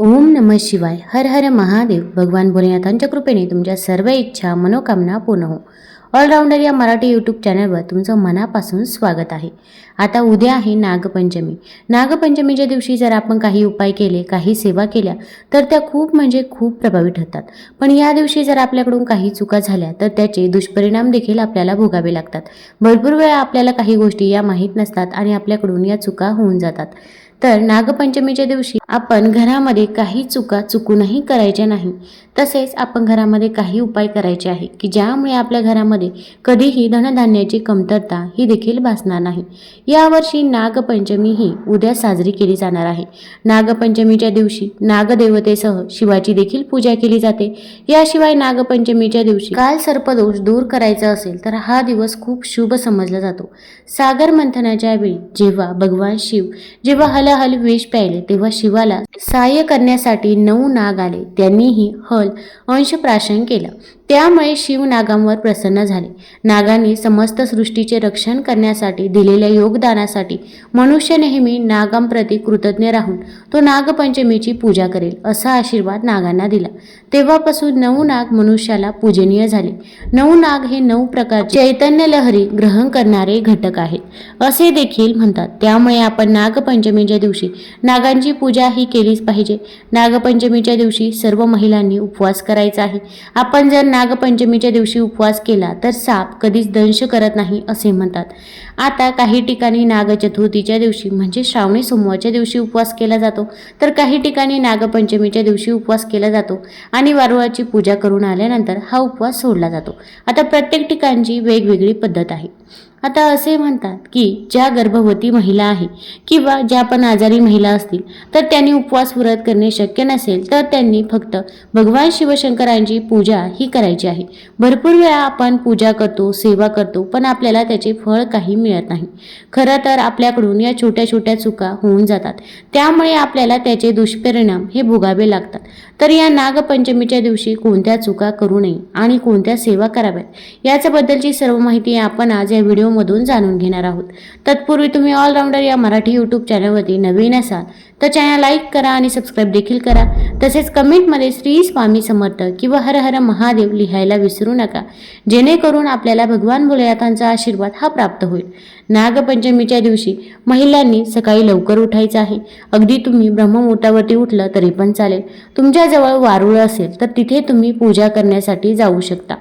ओम नम शिवाय. हर हर महादेव. भगवान भोलेनाथांच्या कृपेने तुमच्या सर्व इच्छा मनोकामना पूर्ण हो. ऑलराऊंडर या मराठी यूट्यूब चॅनलवर तुमचं मनापासून स्वागत आहे. आता उद्या आहे नागपंचमी. नागपंचमीच्या दिवशी जर आपण काही उपाय केले काही सेवा केल्या तर त्या खूप म्हणजे खूप प्रभावी ठरतात. पण या दिवशी जर आपल्याकडून काही चुका झाल्या तर त्याचे दुष्परिणाम देखील आपल्याला भोगावे लागतात. भरपूर वेळा आपल्याला काही गोष्टी या माहीत नसतात आणि आपल्याकडून या चुका होऊन जातात. तर नागपंचमीच्या दिवशी आपण घरामध्ये काही चुका चुकूनही करायच्या नाही. तसेच आपण घरामध्ये काही उपाय करायचे आहे की ज्यामुळे आपल्या घरामध्ये कधीही धनधान्याची कमतरता ही देखील भासणार नाही. यावर्षी नागपंचमी ही उद्या साजरी केली जाणार आहे. नागपंचमीच्या दिवशी नागदेवतेसह शिवाची देखील पूजा केली जाते. याशिवाय नागपंचमीच्या दिवशी काल सर्पदोष दूर करायचा असेल तर हा दिवस खूप शुभ समजला जातो. सागर मंथनाच्या वेळी जेव्हा भगवान शिव जेव्हा हल विष प्यायले तेव्हा शिवाला सहाय्य करण्यासाठी नऊ नाग आले. त्यांनीही हल अंशप्राशन केलं. त्यामुळे शिव नागांवर प्रसन्न झाले. नागांनी समस्त सृष्टीचे रक्षण करण्यासाठी दिलेल्या योगदानासाठी मनुष्य नेहमी नागांप्रती कृतज्ञ राहून तो नागपंचमीची पूजा करेल असा आशीर्वाद नागांना दिला. तेव्हापासून नऊ नाग मनुष्याला पूजनीय झाले. नऊ नाग हे नऊ प्रकार चैतन्य लहरी ग्रहण करणारे घटक आहेत असे देखील म्हणतात. त्यामुळे आपण नागपंचमीच्या दिवशी नागांची पूजा ही केलीच पाहिजे. नागपंचमीच्या दिवशी सर्व महिलांनी उपवास करायचा आहे. आपण जर नागपंचमीच्या दिवशी उपवास केला तर साप कधीच दंश करत नाही असे म्हणतात. आता काही ठिकाणी नागचतुर्थीच्या दिवशी म्हणजे श्रावणी सोमवारच्या दिवशी उपवास केला जातो. तर काही ठिकाणी नागपंचमीच्या दिवशी उपवास केला जातो आणि वारुळाची पूजा करून आल्यानंतर हा उपवास सोडला जातो. आता प्रत्येक ठिकाणची वेगवेगळी पद्धत आहे. आता असे म्हणतात की ज्या गर्भवती महिला आहे किंवा ज्या पण आजारी महिला असतील तर त्यांनी उपवास व्रत करणे शक्य नसेल तर त्यांनी फक्त भगवान शिवशंकरांची पूजा ही करायची आहे. भरपूर वेळा आपण पूजा करतो सेवा करतो पण आपल्याला त्याचे फळ काही मिळत नाही. खरं तर आपल्याकडून या छोट्या छोट्या चुका होऊन जातात. त्यामुळे आपल्याला त्याचे दुष्परिणाम हे भोगावे लागतात. तर या नागपंचमीच्या दिवशी कोणत्या चुका करू नये आणि कोणत्या सेवा कराव्यात याच्याबद्दलची सर्व माहिती आपण आज या व्हिडिओ व्हिडिओमधून जाणून घेणार आहोत. तत्पूर्वी तुम्ही ऑलराऊंडर या मराठी यूट्यूब चॅनलवरती नवीन असाल तर चॅनल लाईक करा आणि सबस्क्राईब देखील करा. तसेच कमेंटमध्ये श्री स्वामी समर्थ किंवा हर हर महादेव लिहायला विसरू नका. जेणेकरून आपल्याला भगवान भोलेनाथांचा आशीर्वाद हा प्राप्त होईल. नागपंचमीच्या दिवशी महिलांनी सकाळी लवकर उठायचं आहे. अगदी तुम्ही ब्रह्ममुहूर्तावरती उठलं तरी पण चालेल. तुमच्याजवळ वारुळ असेल तर तिथे तुम्ही पूजा करण्यासाठी जाऊ शकता.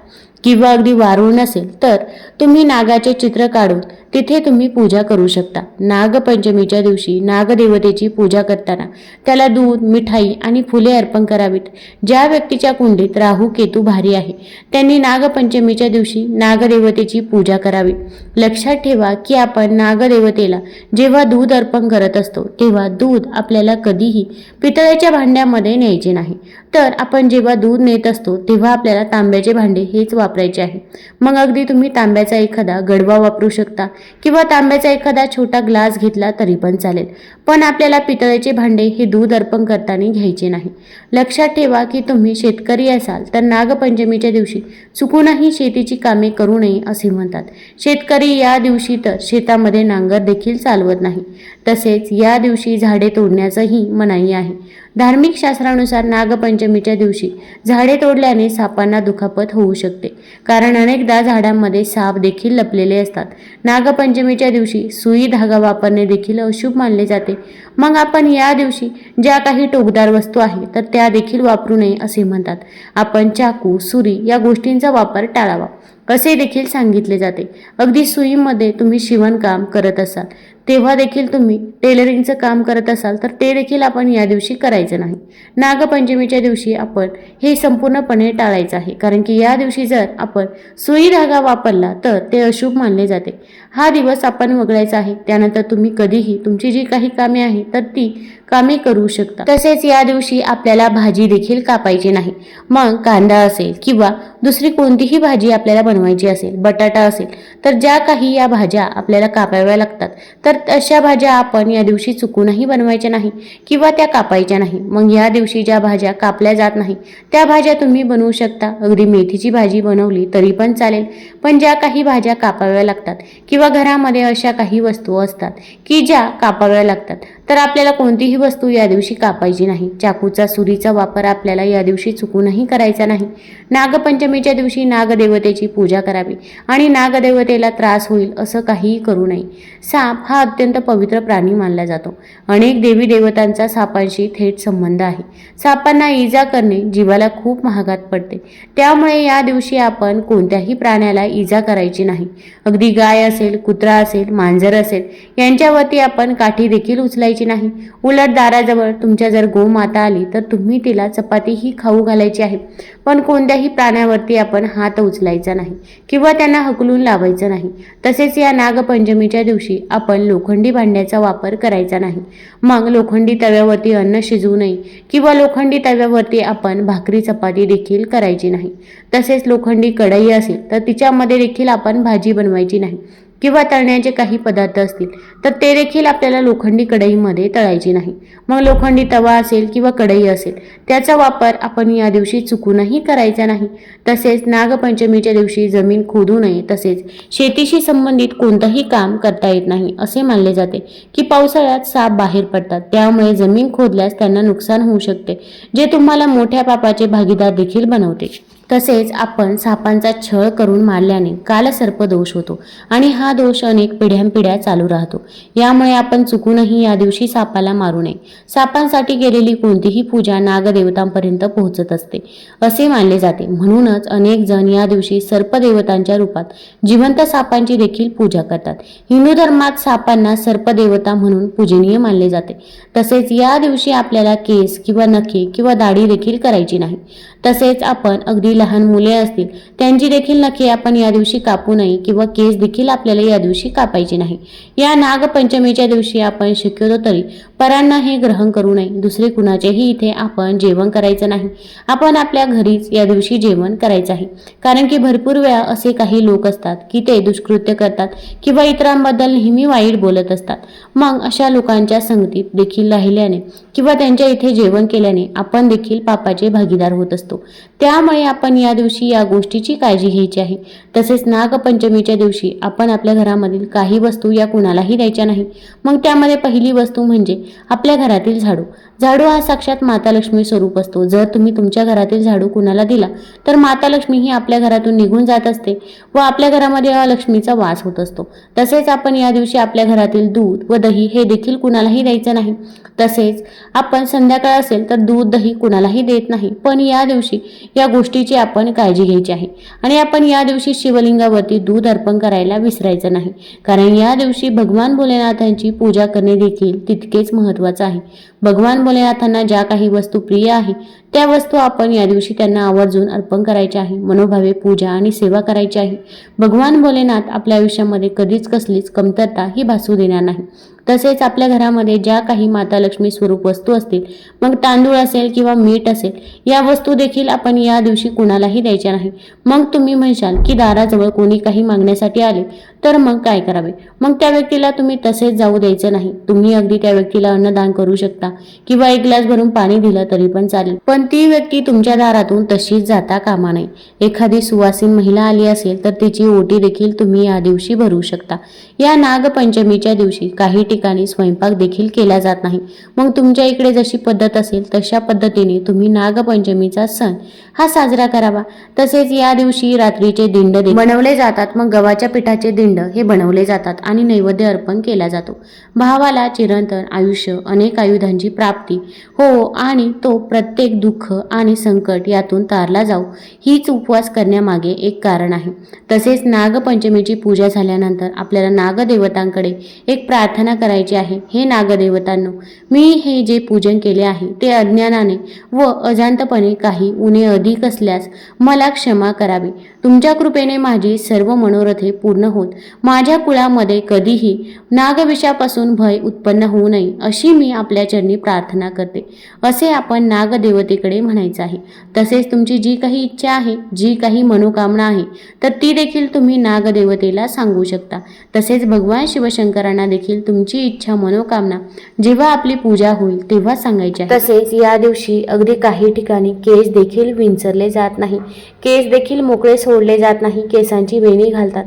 किंवा अगदी वारूळ नसेल तर तुम्ही नागाचे चित्र काढून तिथे तुम्ही पूजा करू शकता. नागपंचमीच्या दिवशी नागदेवतेची पूजा करताना त्याला दूध मिठाई आणि फुले अर्पण करावीत. ज्या व्यक्तीच्या कुंडीत राहू केतू भारी आहे त्यांनी नागपंचमीच्या दिवशी नागदेवतेची पूजा करावी. लक्षात ठेवा की आपण नागदेवतेला जेव्हा दूध अर्पण करत असतो तेव्हा दूध आपल्याला कधीही पितळ्याच्या भांड्यामध्ये न्यायचे नाही. तर आपण जेव्हा दूध नेत असतो तेव्हा आपल्याला तांब्याचे भांडे हेच वापरायचे आहे. मग अगदी तुम्ही तांब्याचा एखादा गडवा वापरू शकता किंवा तांब्याचा एखादा छोटा ग्लास घेतला तरी पण चालेल. पण आपल्याला पितळेचे भांडे हे दूध अर्पण करताना घ्यायचे नाही. लक्षात ठेवा की तुम्ही शेतकरी असाल तर नागपंचमीच्या दिवशी चुकूनही शेतीची कामे करू नये असे म्हणतात. शेतकरी या दिवशी तर शेतामध्ये नांगर देखील चालवत नाही. तसेच या दिवशी झाडे तोडण्याचंही मनाई आहे. धार्मिक शास्त्रानुसार नागपंचमीच्या दिवशी झाडे तोडल्याने सापांना दुखापत होऊ शकते. कारण अनेकदा झाडांमध्ये साप देखील लपलेले असतात. नागपंचमीच्या दिवशी सुई धागा वापरणे देखील अशुभ मानले जाते. मग आपण या दिवशी ज्या काही टोकदार वस्तू आहे तर त्या देखील वापरू नये असे म्हणतात. आपण चाकू सुरी या गोष्टींचा वापर टाळावा. असे देखील सांगितले जाते. अगदी सुईमध्ये तुम्ही शिवणकाम करत असाल. तेव्हा देखील तुम्ही टेलरिंगचं काम करत असाल तर ते देखील आपण या दिवशी करायचं नाही. नागपंचमीच्या दिवशी आपण हे संपूर्णपणे टाळायचं आहे. कारण की या दिवशी जर आपण सुई धागा वापरला तर ते अशुभ मानले जाते. हा दिवस आपण वगळायचा आहे. त्यानंतर तुम्ही कधीही तुमची जी काही कामे आहे तर ती कामे करू शकता. तसेच या दिवशी आपल्याला भाजी देखील कापायची नाही. मग कांदा असेल किंवा दुसरी कोणतीही भाजी आपल्याला बनवायची असेल बटाटा असेल तर ज्या काही या भाज्या आपल्याला कापाव्या लागतात तर अशा भाज्या आपण या दिवशी चुकूनही बनवायच्या नाही किंवा त्या कापायच्या नाही. मग या दिवशी ज्या भाज्या कापल्या जात नाही त्या भाज्या तुम्ही बनवू शकता. अगदी मेथीची भाजी बनवली तरी पण चालेल पण ज्या काही भाज्या कापाव्या लागतात किंवा घरामध्ये अशा काही वस्तू असतात की ज्या कापाव्या लागतात तर आपल्याला कोणतीही वस्तू या दिवशी कापायची नाही. चाकूचा सुरीचा वापर आपल्याला या दिवशी चुकूनही करायचा नाही. नागपंचमीच्या दिवशी नागदेवतेची पूजा करावी आणि नागदेवतेला त्रास होईल असं काहीही करू नये. साप हा अत्यंत पवित्र प्राणी मानला जातो. अनेक देवी देवतांचा सापांशी थेट संबंध आहे. सापांना इजा करणे जीवाला खूप महागात पडते. त्यामुळे या दिवशी आपण कोणत्याही प्राण्याला इजा करायची नाही. अगदी गाय असेल कुत्रा असेल मांजर असेल यांच्यावरती आपण काठी देखील उचलायची नाही. उलट दाराजवळ तुमच्या जर गोमाता आली तर तुम्ही तिला चपातीही खाऊ घालायची आहे. पण कोणत्याही प्राण्यावरती आपण हात उचलायचा नाही किंवा त्यांना हकलून लावायचं नाही. तसेच या नागपंचमीच्या दिवशी आपण लोखंडी भांड्याचा वापर करायचा नाही. मग लोखंडी तव्यावरती अन्न शिजवू नये किंवा लोखंडी तव्यावरती आपण भाकरी चपाती देखील करायची नाही. तसेच लोखंडी कढई असेल तर तिच्यामध्ये देखील आपण भाजी बनवायची नाही. किंवा तळण्याचे काही पदार्थ असतील तर ते देखील आपल्याला लोखंडी कढईमध्ये तळायचे नाही. मग लोखंडी तवा असेल किंवा कढई असेल त्याचा वापर आपण या दिवशी चुकूनही करायचा नाही. तसेच नागपंचमीच्या दिवशी जमीन खोदू नये तसेच शेतीशी संबंधित कोणतंही काम करता येत नाही असे मानले जाते की पावसाळ्यात साप बाहेर पडतात. त्यामुळे जमीन खोदल्यास त्यांना नुकसान होऊ शकते जे तुम्हाला मोठ्या पापाचे भागीदार देखील बनवते. तसेच आपण सापांचा छळ करून मारल्याने कालसर्प दोष होतो आणि हा दोष अनेक पिढ्यानपिढ्या चालू राहतो. यामुळे आपण चुकूनही या दिवशी सापाला मारू नये. सापांसाठी केलेली कोणतीही पूजा नागदेवतांपर्यंत पोहोचत असते असे मानले जाते. म्हणूनच अनेक जण या दिवशी सर्पदेवतांच्या रूपात जिवंत सापांची देखील पूजा करतात. हिंदू धर्मात सापांना सर्पदेवता म्हणून पूजनीय मानले जाते. तसेच या दिवशी आपल्याला केस किंवा नखे किंवा दाढी देखील करायची नाही. तसेच आपण अगदी लहान मुले असतील त्यांची देखील नखे आपण या दिवशी कापू नये किंवा केस देखील आपल्याला या दिवशी कापायचे नाही. या नागपंचमीच्या दिवशी आपण शक्यतो तरी परांना हे ग्रहण करू नये. दुसरे कुणाचेही इथे आपण जेवण करायचं नाही. आपण आपल्या घरीच या दिवशी जेवण करायचं आहे. कारण की भरपूर वेळा असे काही लोक असतात की ते दुष्कृत्य करतात किंवा इतरांबद्दल नेहमी वाईट बोलत असतात. मग अशा लोकांच्या संगतीत देखील राहिल्याने किंवा त्यांच्या इथे जेवण केल्याने आपण देखील पापाचे भागीदार होत असतो. त्यामुळे आपण या दिवशी या गोष्टीची काळजी घ्यायची आहे. तसेच नागपंचमीच्या दिवशी आपण आपल्या घरामधील काही वस्तू या कुणालाही द्यायच्या नाही. मग त्यामध्ये पहिली वस्तू म्हणजे आपल्या घरातील झाडू. झाडू हा साक्षात माता लक्ष्मी स्वरूप असतो. जर तुम्ही तुमच्या घरातील झाडू कुणाला दिला तर माता लक्ष्मी ही आपल्या घरातून निघून जात असते व आपल्या घरामध्ये लक्ष्मीचा वास होत असतो. तसेच आपण या दिवशी आपल्या घरातील दूध व दही हे देखील कुणालाही द्यायचं नाही. तसेच आपण संध्याकाळ असेल तर दूध दही कुणालाही देत नाही. पण या दिवशी या गोष्टीची आपण काळजी घ्यायची आहे. आणि आपण या दिवशी शिवलिंगावरती दूध अर्पण करायला विसरायचं नाही. कारण या दिवशी भगवान भोलेनाथांची पूजा करणे देखील तितकेच महत्त्वाचं आहे. भगवान भोलेनाथांना ज्या काही वस्तू प्रिय आहे त्या वस्तू आपण या दिवशी त्यांना आवर्जून अर्पण करायच्या आहे. मनोभावे पूजा आणि सेवा करायची आहे. भगवान भोलेनाथ आपल्या आयुष्यामध्ये कधीच कसलीच कमतरता ही भासू देणार नाही. तसेच आपल्या घरामध्ये ज्या काही माता लक्ष्मी स्वरूप वस्तू असतील मग तांदूळ असेल किंवा मीठ असेल या वस्तू देखील आपण या दिवशी कुणालाही द्यायच्या नाही. मग तुम्ही म्हणशाल की दाराजवळ कोणी काही मागण्यासाठी आले तर मग काय करावे? मग त्या व्यक्तीला तुम्ही तसेच जाऊ द्यायचं नाही. तुम्ही अगदी त्या व्यक्तीला अन्नदान करू शकता किंवा एक ग्लास भरून पाणी दिलं तरी पण चालेल. पण ती व्यक्ती तुमच्या दारातून तशीच जाता कामा नये. एखादी सुवासीन महिला आली असेल तर तिची ओटी देखील तुम्ही या दिवशी भरू शकता. या नागपंचमीच्या दिवशी काही ठिकाणी स्वयंपाक देखील केला जात नाही. मग तुमच्या इकडे जशी पद्धत असेल तशा पद्धतीने तुम्ही नागपंचमीचा सण हा साजरा करावा. तसेच या दिवशी रात्रीचे दिंड बनवले जातात. मग गव्हाच्या पिठाचे दिंड हे बनवले जातात आणि नैवेद्य अर्पण केला जातो. भावाला चिरंतन आयुष्य अनेक आयुधांची प्राप्ती हो आणि तो प्रत्येक दुःख आणि संकट यातून तारला जाऊ हीच उपवास करण्यामागे एक कारण आहे. तसेच नागपंचमीची पूजा झाल्यानंतर आपल्याला नागदेवतांकडे एक प्रार्थना करायची आहे हे नागदेवतांनो मी हे जे पूजन केले आहे ते अज्ञानाने व अजांतपणे काही उणे अधिक असल्यास मला क्षमा करावी. तुमच्या कृपेने माझी सर्व मनोरथे पूर्ण होत. माझ्या कुळामध्ये कधीही नागविषापासून भय उत्पन्न होऊ नये अशी मी आपल्या चरणी प्रार्थना करते. असे आपण नागदेवतेकडे म्हणायचं आहे. तसेच तुमची जी काही इच्छा आहे जी काही मनोकामना आहे तर ती देखील तुम्ही नागदेवतेला सांगू शकता. तसेच भगवान शिवशंकरांना देखील तुमची इच्छा मनोकामना जेव्हा आपली पूजा होईल तेव्हा सांगायची आहे. तसेच या दिवशी अगदी काही ठिकाणी केस देखील विंचरले जात नाही. केस देखील मोकळे सोडले जात नाही. केसांची वेणी घालतात.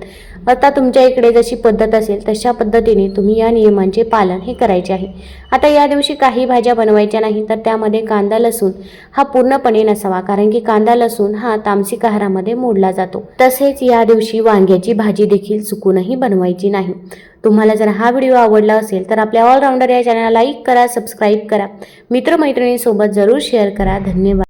आता तुमच्या इकडे जशी पद्धत असेल तशा पद्धतीने तुम्ही या नियमांचे पालन हे करायचे आहे. आता या दिवशी काही भाज्या बनवायच्या नाही तर त्यामध्ये कांदा लसूण हा पूर्णपणे नसावा कारण की कांदा लसूण हा तामसिक आहारामध्ये मोडला जातो. तसेच या दिवशी वांग्याची भाजी देखील चुकूनही बनवायची नाही. तुम्हाला जर हा व्हिडिओ आवडला असेल तर आपल्या ऑलराऊंडर या चॅनलला लाईक करा सबस्क्राईब करा. मित्रमैत्रिणींसोबत जरूर शेअर करा. धन्यवाद.